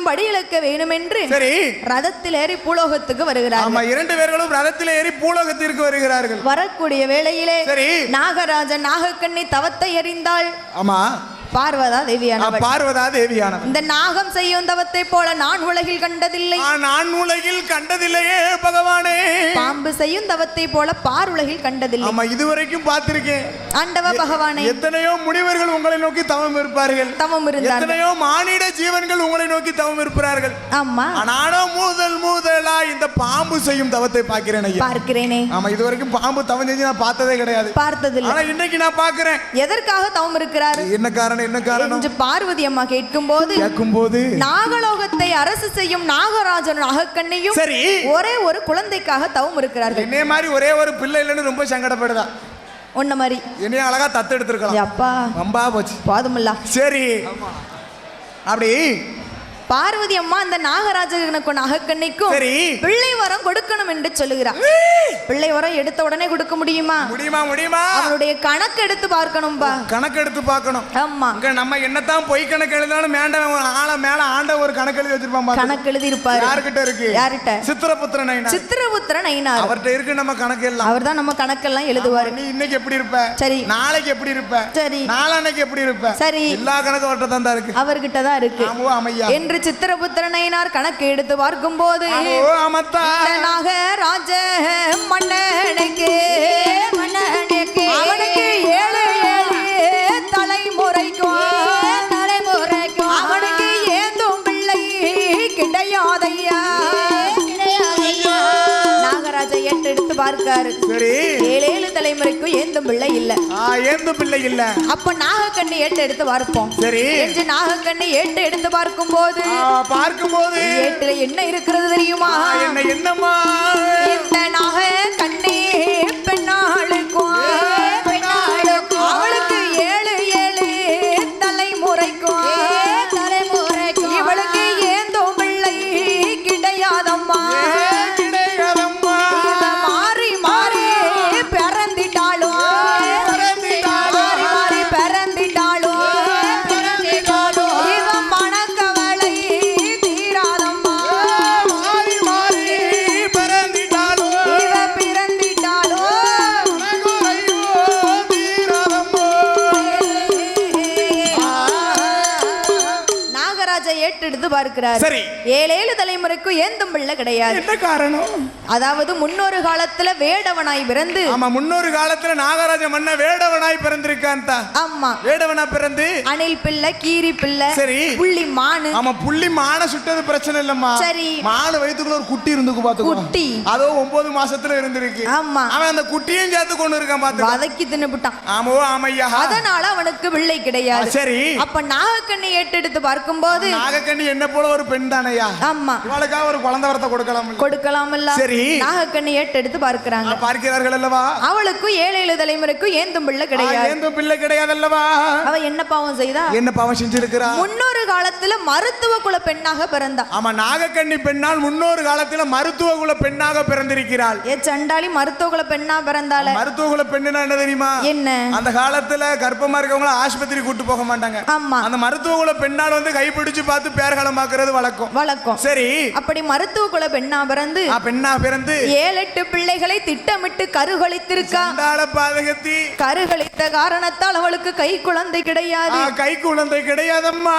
நாகராஜனையும் படியிழக்க வேணும் என்று சரி. ரதத்தில் ஏறி பூலோகத்துக்கு வருகிறார் ஆமா இரண்டு பேர்களும் ரதத்தில் ஏறி பூலோகத்திற்கு வருகிறார்கள். வரக்கூடிய வேளையிலே சரி. நாகராஜன் நாகக்கண்ணி தவத்தை எறிந்தாள். ஆமா. பார்வதா ஆ, தேவியானவள் பார்வதா தேவியானவன் இந்த நாகம் செய்யும் தவத்தை போல நான் உலகில் கண்டதில்லை. நான் உலகில் கண்டதில்லையே பகவானே. பாம்பு செய்யும் தவத்தை போல பார் உலகில் கண்டதில்லை. ஆமா இதுவரைக்கும் பார்த்திருக்கேன். ஆண்டவ பகவானை. எத்தனையோ முனிவர்கள் உங்களை நோக்கி தவம் இருப்பார்கள். தவம் இருந்தார் எத்தனையோ மானிட ஜீவன்கள் உங்களை நோக்கி தவம் இருப்பார்கள். ஆமா. நானும் முதல் முதலா இந்த பாம்பு செய்யும் தவத்தை பார்க்கிறேன் பார்க்கிறேனே. ஆமா இதுவரைக்கும் பாம்பு தவம் செஞ்சு நான் பார்த்ததே கிடையாது. பார்த்ததில்லை. ஆனா இன்னைக்கு நான் பார்க்கிறேன். எதற்காக தவம் இருக்கிறார்? என்ன காரணம் என்ன காரணம்? என்று பார்வதி அம்மா கேட்கும் போது கேட்கும் போது நாகலோகத்தை அரசு செய்யும் நாகராஜன் நாகக்கண்ணியும் சரி. ஒரே ஒரு குழந்தைக்காக தவம் இருக்கிறார்கள். என்னைய மாதிரி ஒரே ஒரு பிள்ளை இல்லைன்னு ரொம்ப சங்கடப்படுதா? உன்ன மாதிரி. என்னைய அழகா தத்து எடுத்திருக்கலாம். அப்பா. வம்பா போச்சு. போதுமில்ல. சரி. அப்படி பார்வதி அம்மா அந்த நாகராஜனுக்கும் நாகக்கண்ணிக்கும் பிள்ளை வரம் கொடுக்கணும் என்று சொல்லுகிறார் பிள்ளை வரம் எடுத்த உடனே கொடுக்க முடியுமா? முடியுமா முடியுமா? அவனுடைய கணக்கு எடுத்து பார்க்கணும்பா கணக்கு எடுத்து பார்க்கணும். ஆமா. நம்ம என்னத்தான் பொய் கணக்கு எழுதினாலும் மேண்ட ஆள மேல ஆண்ட ஒரு கணக்கு எழுதி வச்சிருப்பான். கணக்கு எழுதி இருப்பாரு யாருக்கிட்ட இருக்கு? யார்கிட்ட? சித்திரபுத்திரன் ஐனா. சித்திரபுத்திரன் ஐனார் அவர்கிட்ட இருக்கு நம்ம கணக்கு எல்லாம். அவர் தான் நம்ம கணக்கெல்லாம் எழுதுவாரு. நீ இன்னைக்கு எப்படி இருப்ப? சரி. நாளைக்கு எப்படி இருப்ப? சரி. நாளான்னைக்கு எப்படி இருப்ப? சரி. எல்லா கணக்கும் அவர்கிட்ட தான் இருக்கு. அவர்கிட்ட தான் இருக்கு. என்று சித்திரபுத்திரன் ஐனார் கணக்கு எடுத்து பார்க்கும்போது ஆமோ அமத்தா இந்த நாகராஜ பார்க்காரு. சரி. ஏழு ஏழு தலைமுறைக்கும் ஏந்தும் பிள்ளை இல்ல. ஆ ஏந்து பிள்ளை இல்ல. அப்ப நாகக்கண்ணி எட்டு எடுத்து பார்ப்போம் சரி. என்று நாகக்கண்ணி எட்டு எடுத்து பார்க்கும் போது ஆ, பார்க்கும்போது ஏட்டுல என்ன இருக்கிறது தெரியுமா? என்ன என்னம்மா? ஏற்றெடுத்து பார்க்கிறார். சரி. ஏழேழு தலைமுறைக்கும் ஏந்தும் பிள்ளை கிடையாது. என்ன காரணம்? அதாவது முன்னொரு காலத்துல வேடவனாய் பிறந்து ஆமா முன்னொரு காலத்துல நாகராஜ மன்ன வேடவனாய் பிறந்திருக்கான் ஆமா. வேடவனா பிறந்து? அணில் பிள்ளை கீரி பிள்ளை சரி. புள்ளி மானு. ஆமா புள்ளி மான சுட்டது பிரச்சனை இல்லம்மா. சரி. மானு வயித்துக்குள்ள ஒரு குட்டி இருந்துக்கு பாத்துக்கோ. குட்டி. அதோ ஒன்பது மாசத்துல இருந்திருக்கு. ஆமா. அவன் அந்த குட்டியும் சேர்த்து கொண்டு இருக்கான் பாத்துக்கோ. வதக்கி தின்னுபிட்டான். ஆமோ ஆமையா? அதனால அவனுக்கு பிள்ளை கிடையாது. சரி. அப்ப நாகக்கண்ணை ஏற்றெடுத்து பார்க்கும்போது நாகக்கண்ணி என்ன போல ஒரு பெண் தானையா? ஆமா. இவளுக்காக ஒரு குழந்தை வரத்தை கொடுக்கலாம் கொடுக்கலாமல்ல. சரி. நாகக்கண்ணை ஏற்றெடுத்து பார்க்கிறாங்க. பார்க்கிறார்கள் அல்லவா? அவளுக்கும் ஏழு ஏழு தலைமுறைக்கும் ஏந்தும் பிள்ளை கிடையாது. ஏந்தும் பிள்ளை கிடையாது அல்லவா? அவ என்ன பாவம் செய்தா? என்ன பாவம் செஞ்சிருக்கிறா? முன்னொரு காலத்துல மருத்துவ குல பெண்ணாக பிறந்தா. ஆமா நாகக்கண்ணி பெண்ணால் முன்னொரு காலத்துல மருத்துவ குல பெண்ணாக பிறந்திருக்கிறாள். ஏ சண்டாளி மருத்துவ குல பெண்ணா பிறந்தால? மருத்துவ குல பெண்ணுனா என்ன தெரியுமா? என்ன? அந்த காலத்துல கர்ப்பமா இருக்கவங்கள ஆஸ்பத்திரி கூட்டு போக மாட்டாங்க. ஆமா. அந்த மருத்துவ குல பெண்ணால் வந்து கைப்பிடிச்சு பார்த்து பேர்காலமாக்குறது வழக்கம். வழக்கம். சரி. அப்படி மருத்துவ குல பெண்ணா பிறந்து பெண்ணா பிறந்து ஏழு எட்டு பிள்ளைகளை திட்டமிட்டு கருகளித்திருக்கா சண்டாள பாதகத்தி. கருகளித்த காரணத்தால் அவளுக்கு கை குழந்தை கிடையாது. கை குழந்தை கிடையாதம்மா.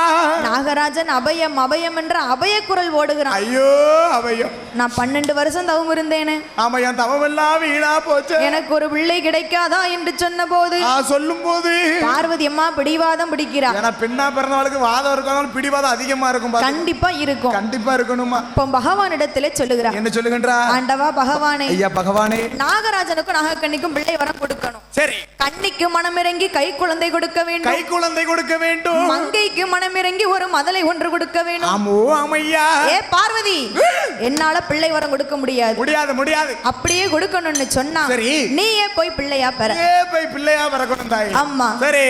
நாகராஜன் அபயம் அபயம் என்ற அபய குரல் ஓடுகிறான். ஐயோ அவையும் நான் பன்னெண்டு வருஷம் தவம் இருந்தேனே. ஆமா என் தவமெல்லாம் வீணா போச்சு. எனக்கு ஒரு பிள்ளை கிடைக்காதா என்று சொன்ன போது சொல்லும் போது பார்வதி அம்மா பிடிவாதம் பிடிக்கிறா. ஏன்னா பெண்ணா பிறந்தவளுக்கு வாதம் இருக்கணும் பிடிவாதம் அதிகமா இருக்கும். கண்டிப்பா இருக்கும். கண்டிப்பா இருக்கணுமா இப்போ பகவானிடத்திலே சொல்லுகிறா என்ன சொல்லுகின்றா? ஆண்டவா பகவானே. ஐயா பகவானே. நாகராஜனுக்கும் நாகக்கண்ணிக்கும் பிள்ளை வரம் கொடுக்கணும். சரி. கண்ணிக்கு மனமிறங்கி கை குழந்தை கொடுக்க கை வேண்டும் குழந்தை கொடுக்க வேண்டும். மங்கைக்கு மனமிறங்கி ஒரு மதலை ஒன்று கொடுக்க வேண்டும். ஆமோ ஆமையா. ஏ பார்வதி என்னால பிள்ளை வரம் கொடுக்க முடியாது. முடியாது முடியாது. அப்படியே கொடுக்கணும்னு சொன்னா சரி. நீயே போய் பிள்ளையா பெற. ஏ போய் பிள்ளையா பிறக்கணும் தாய். ஆமா சரி.